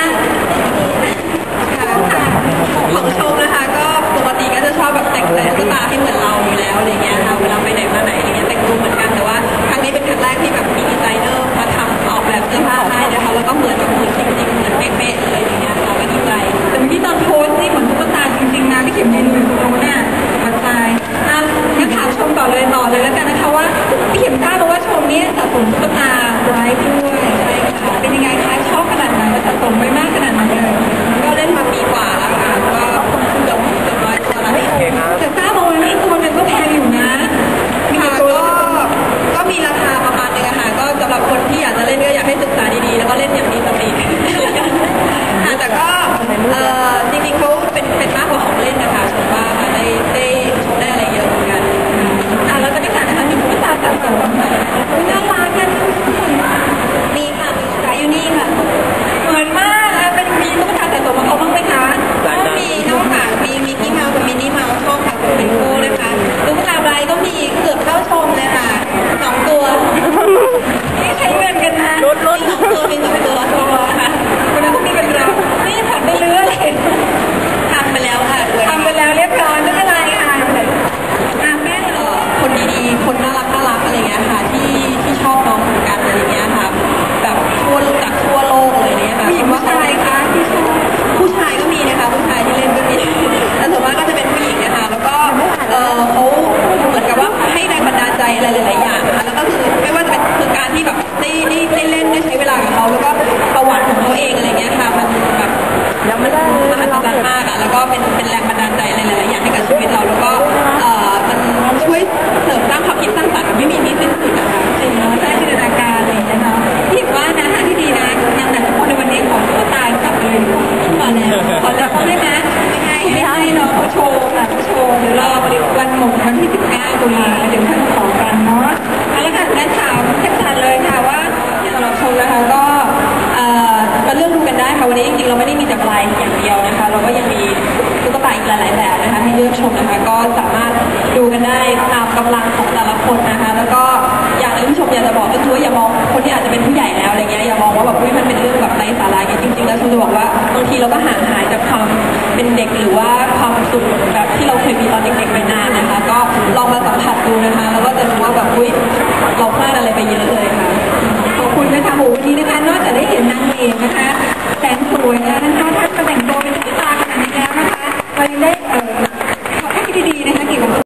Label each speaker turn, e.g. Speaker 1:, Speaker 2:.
Speaker 1: 好看，好，ากให้ศึกษาดีๆ แล้วก็เล่นอย่าง ล
Speaker 2: ง
Speaker 1: วั
Speaker 2: น
Speaker 1: ที่ 19 ตุลาเดี๋ยวท่านขอกันเนาะเอา
Speaker 2: ละค่ะได้ข่าวเทปทันเลยค่ะว่าสำหรับชมนะคะก็เออมาเลือกดูกันได้ค่ะวันนี้จริงๆเราไม่ได้มีแต่ปลายอย่างเดียวนะคะ เราก็ยังมีตุ๊กตาอีกหลายๆแบบนะคะให้เลือกชมนะคะ ก็สามารถดูกันได้ตามกำลัง